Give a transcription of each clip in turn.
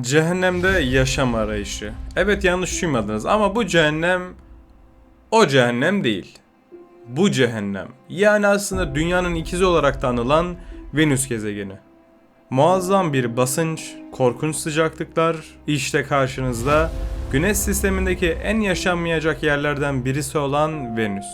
Cehennemde yaşam arayışı. Evet yanlış duymadınız ama bu cehennem o cehennem değil. Bu cehennem. Yani aslında dünyanın ikizi olarak da anılan Venüs gezegeni. Muazzam bir basınç, korkunç sıcaklıklar, işte karşınızda Güneş sistemindeki en yaşanmayacak yerlerden birisi olan Venüs.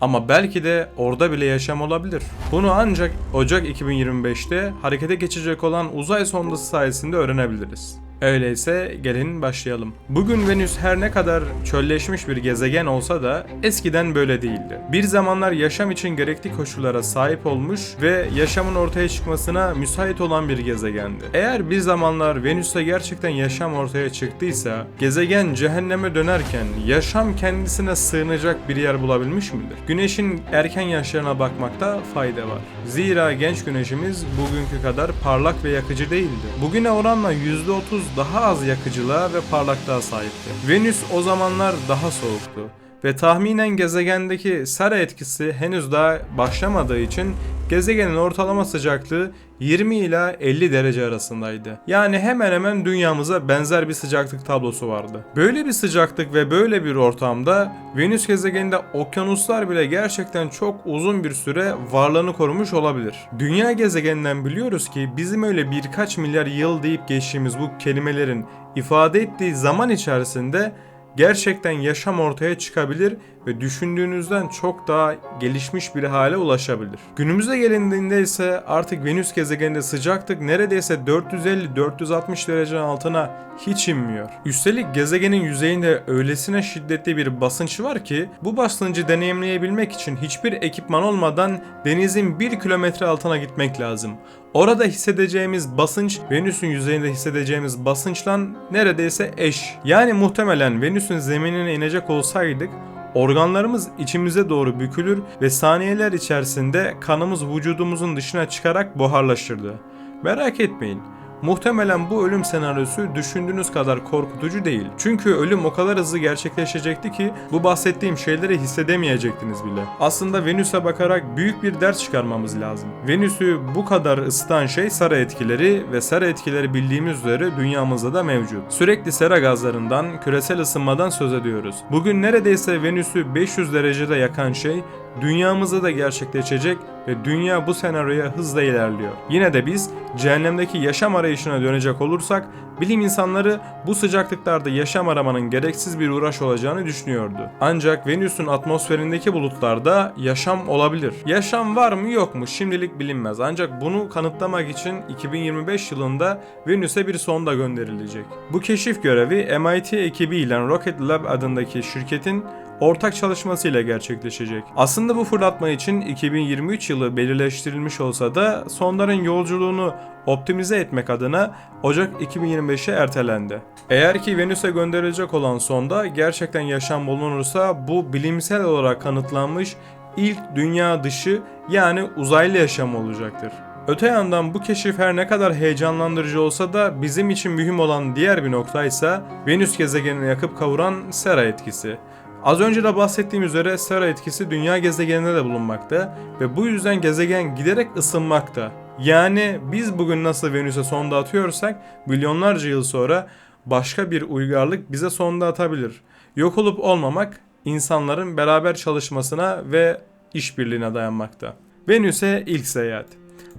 Ama belki de orada bile yaşam olabilir. Bunu ancak Ocak 2025'te harekete geçecek olan uzay sondası sayesinde öğrenebiliriz. Öyleyse gelin başlayalım. Bugün Venüs her ne kadar çölleşmiş bir gezegen olsa da eskiden böyle değildi. Bir zamanlar yaşam için gerekli koşullara sahip olmuş ve yaşamın ortaya çıkmasına müsait olan bir gezegendi. Eğer bir zamanlar Venüs'te gerçekten yaşam ortaya çıktıysa, gezegen cehenneme dönerken yaşam kendisine sığınacak bir yer bulabilmiş midir? Güneşin erken yaşlarına bakmakta fayda var. Zira genç güneşimiz bugünkü kadar parlak ve yakıcı değildi. Bugüne oranla %30 daha az yakıcılığa ve parlaklığa sahipti. Venüs o zamanlar daha soğuktu ve tahminen gezegendeki sera etkisi henüz daha başlamadığı için gezegenin ortalama sıcaklığı 20 ila 50 derece arasındaydı. Yani hemen hemen dünyamıza benzer bir sıcaklık tablosu vardı. Böyle bir sıcaklık ve böyle bir ortamda Venüs gezegeninde okyanuslar bile gerçekten çok uzun bir süre varlığını korumuş olabilir. Dünya gezegeninden biliyoruz ki bizim öyle birkaç milyar yıl deyip geçtiğimiz bu kelimelerin ifade ettiği zaman içerisinde gerçekten yaşam ortaya çıkabilir ve düşündüğünüzden çok daha gelişmiş bir hale ulaşabilir. Günümüze gelindiğinde ise artık Venüs gezegeninde sıcaklık neredeyse 450-460 derecenin altına hiç inmiyor. Üstelik gezegenin yüzeyinde öylesine şiddetli bir basınç var ki bu basıncı deneyimleyebilmek için hiçbir ekipman olmadan denizin 1 kilometre altına gitmek lazım. Orada hissedeceğimiz basınç Venüs'ün yüzeyinde hissedeceğimiz basınçla neredeyse eş. Yani muhtemelen Venüs'ün zeminine inecek olsaydık Organlarımız içimize doğru bükülür ve saniyeler içerisinde kanımız vücudumuzun dışına çıkarak buharlaşırdı. Merak etmeyin. Muhtemelen bu ölüm senaryosu düşündüğünüz kadar korkutucu değil. Çünkü ölüm o kadar hızlı gerçekleşecekti ki bu bahsettiğim şeyleri hissedemeyecektiniz bile. Aslında Venüs'e bakarak büyük bir ders çıkarmamız lazım. Venüs'ü bu kadar ısıtan şey sera etkileri ve sera etkileri bildiğimiz üzere dünyamızda da mevcut. Sürekli sera gazlarından, küresel ısınmadan söz ediyoruz. Bugün neredeyse Venüs'ü 500 derecede yakan şey dünyamızda da gerçekleşecek ve dünya bu senaryoya hızla ilerliyor. Yine de biz cehennemdeki yaşam arayışına dönecek olursak bilim insanları bu sıcaklıklarda yaşam aramanın gereksiz bir uğraş olacağını düşünüyordu. Ancak Venüs'ün atmosferindeki bulutlarda yaşam olabilir. Yaşam var mı yok mu şimdilik bilinmez. Ancak bunu kanıtlamak için 2025 yılında Venüs'e bir sonda gönderilecek. Bu keşif görevi MIT ekibiyle Rocket Lab adındaki şirketin ortak çalışmasıyla gerçekleşecek. Aslında bu fırlatma için 2023 yılı belirleştirilmiş olsa da sonların yolculuğunu optimize etmek adına Ocak 2025'e ertelendi. Eğer ki Venüs'e gönderilecek olan sonda gerçekten yaşam bulunursa bu bilimsel olarak kanıtlanmış ilk dünya dışı yani uzaylı yaşam olacaktır. Öte yandan bu keşif her ne kadar heyecanlandırıcı olsa da bizim için mühim olan diğer bir nokta ise Venüs gezegenini yakıp kavuran sera etkisi. Az önce de bahsettiğim üzere sera etkisi dünya gezegeninde de bulunmakta ve bu yüzden gezegen giderek ısınmakta. Yani biz bugün nasıl Venüs'e sonda atıyorsak milyonlarca yıl sonra başka bir uygarlık bize sonda atabilir. Yok olup olmamak insanların beraber çalışmasına ve işbirliğine dayanmakta. Venüs'e ilk seyahat.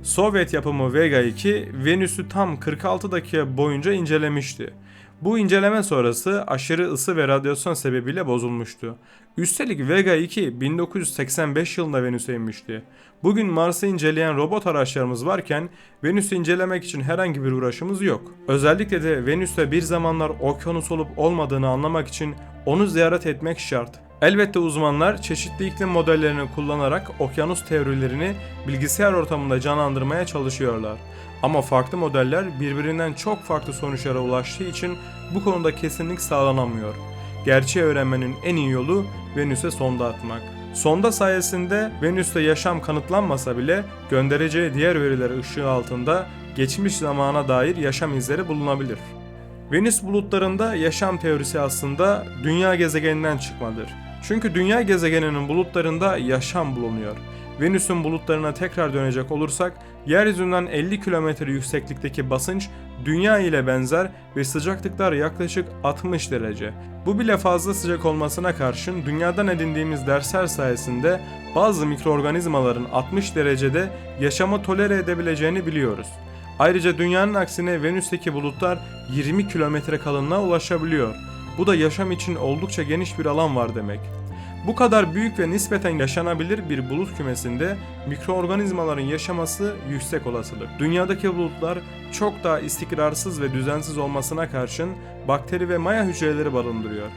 Sovyet yapımı Vega 2 Venüs'ü tam 46 dakika boyunca incelemişti. Bu inceleme sonrası aşırı ısı ve radyasyon sebebiyle bozulmuştu. Üstelik Vega 2 1985 yılında Venüs'e inmişti. Bugün Mars'ı inceleyen robot araçlarımız varken Venüs'ü incelemek için herhangi bir uğraşımız yok. Özellikle de Venüs'te bir zamanlar okyanus olup olmadığını anlamak için onu ziyaret etmek şart. Elbette uzmanlar çeşitli iklim modellerini kullanarak okyanus teorilerini bilgisayar ortamında canlandırmaya çalışıyorlar. Ama farklı modeller birbirinden çok farklı sonuçlara ulaştığı için bu konuda kesinlik sağlanamıyor. Gerçeği öğrenmenin en iyi yolu Venüs'e sonda atmak. Sonda sayesinde Venüs'te yaşam kanıtlanmasa bile göndereceği diğer veriler ışığı altında geçmiş zamana dair yaşam izleri bulunabilir. Venüs bulutlarında yaşam teorisi aslında dünya gezegeninden çıkmadır. Çünkü dünya gezegeninin bulutlarında yaşam bulunuyor. Venüs'ün bulutlarına tekrar dönecek olursak, yeryüzünden 50 kilometre yükseklikteki basınç Dünya ile benzer ve sıcaklıklar yaklaşık 60 derece. Bu bile fazla sıcak olmasına karşın dünyadan edindiğimiz dersler sayesinde bazı mikroorganizmaların 60 derecede yaşamı tolere edebileceğini biliyoruz. Ayrıca dünyanın aksine Venüs'teki bulutlar 20 kilometre kalınlığa ulaşabiliyor. Bu da yaşam için oldukça geniş bir alan var demek. Bu kadar büyük ve nispeten yaşanabilir bir bulut kümesinde mikroorganizmaların yaşaması yüksek olasılık. Dünyadaki bulutlar çok daha istikrarsız ve düzensiz olmasına karşın bakteri ve maya hücreleri barındırıyor.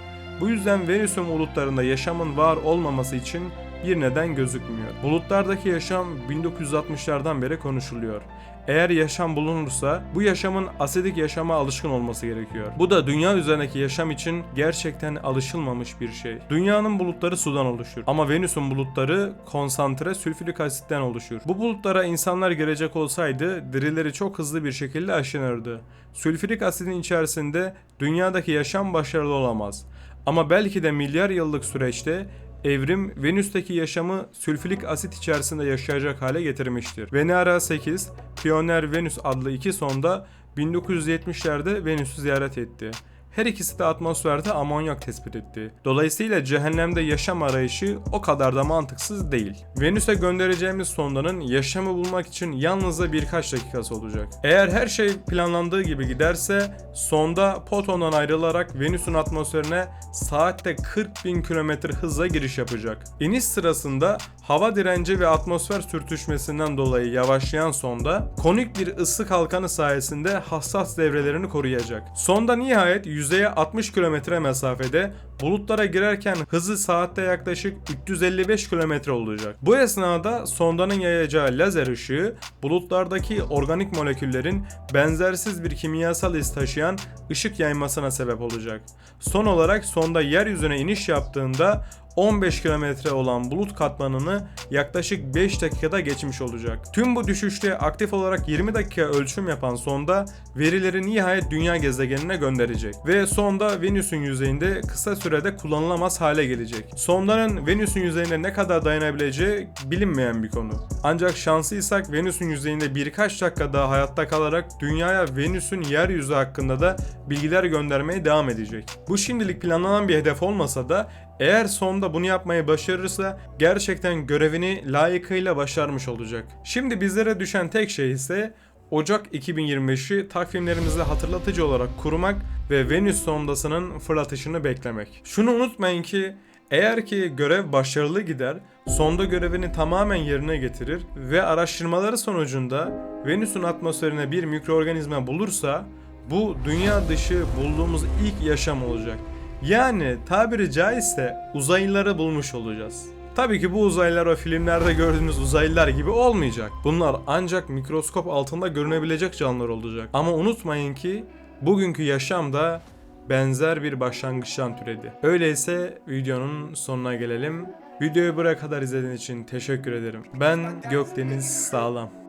Bu yüzden Venüs'ün bulutlarında yaşamın var olmaması için bir neden gözükmüyor. Bulutlardaki yaşam 1960'lardan beri konuşuluyor. Eğer yaşam bulunursa bu yaşamın asidik yaşama alışkın olması gerekiyor. Bu da dünya üzerindeki yaşam için gerçekten alışılmamış bir şey. Dünyanın bulutları sudan oluşur ama Venüs'ün bulutları konsantre sülfürik asitten oluşur. Bu bulutlara insanlar girecek olsaydı derileri çok hızlı bir şekilde aşınırdı. Sülfürik asidin içerisinde dünyadaki yaşam başarılı olamaz. Ama belki de milyar yıllık süreçte evrim Venüs'teki yaşamı sülfürik asit içerisinde yaşayacak hale getirmiştir. Venera 8, Pioneer Venüs adlı iki sonda 1970'lerde Venüs'ü ziyaret etti. Her ikisi de atmosferde amonyak tespit etti. Dolayısıyla cehennemde yaşam arayışı o kadar da mantıksız değil. Venüs'e göndereceğimiz sondanın yaşamı bulmak için yalnızca birkaç dakikası olacak. Eğer her şey planlandığı gibi giderse sonda Poton'dan ayrılarak Venüs'ün atmosferine saatte 40 bin kilometre hızla giriş yapacak. İniş sırasında hava direnci ve atmosfer sürtüşmesinden dolayı yavaşlayan sonda konik bir ısı kalkanı sayesinde hassas devrelerini koruyacak. Sonda nihayet yüzeye 60 kilometre mesafede bulutlara girerken hızı saatte yaklaşık 355 kilometre olacak. Bu esnada sondanın yayacağı lazer ışığı bulutlardaki organik moleküllerin benzersiz bir kimyasal iz taşıyan ışık yaymasına sebep olacak. Son olarak sonda yeryüzüne iniş yaptığında 15 kilometre olan bulut katmanını yaklaşık 5 dakikada geçmiş olacak. Tüm bu düşüşte aktif olarak 20 dakika ölçüm yapan sonda verileri nihayet dünya gezegenine gönderecek ve sonda Venüs'ün yüzeyinde kısa sürede kullanılamaz hale gelecek. Sondanın Venüs'ün yüzeyine ne kadar dayanabileceği bilinmeyen bir konu. Ancak şanslıysak Venüs'ün yüzeyinde birkaç dakika daha hayatta kalarak dünyaya Venüs'ün yeryüzü hakkında da bilgiler göndermeye devam edecek. Bu şimdilik planlanan bir hedef olmasa da eğer sonda bunu yapmayı başarırsa gerçekten görevini layıkıyla başarmış olacak. Şimdi bizlere düşen tek şey ise Ocak 2025'i takvimlerimizde hatırlatıcı olarak kurmak ve Venüs sondasının fırlatışını beklemek. Şunu unutmayın ki eğer ki görev başarılı gider, sonda görevini tamamen yerine getirir ve araştırmaları sonucunda Venüs'ün atmosferine bir mikroorganizma bulursa bu dünya dışı bulduğumuz ilk yaşam olacak. Yani tabiri caizse uzaylıları bulmuş olacağız. Tabii ki bu uzaylılar o filmlerde gördüğünüz uzaylılar gibi olmayacak. Bunlar ancak mikroskop altında görünebilecek canlılar olacak. Ama unutmayın ki bugünkü yaşam da benzer bir başlangıçtan türedi. Öyleyse videonun sonuna gelelim. Videoyu buraya kadar izlediğiniz için teşekkür ederim. Ben Gökdeniz Sağlam.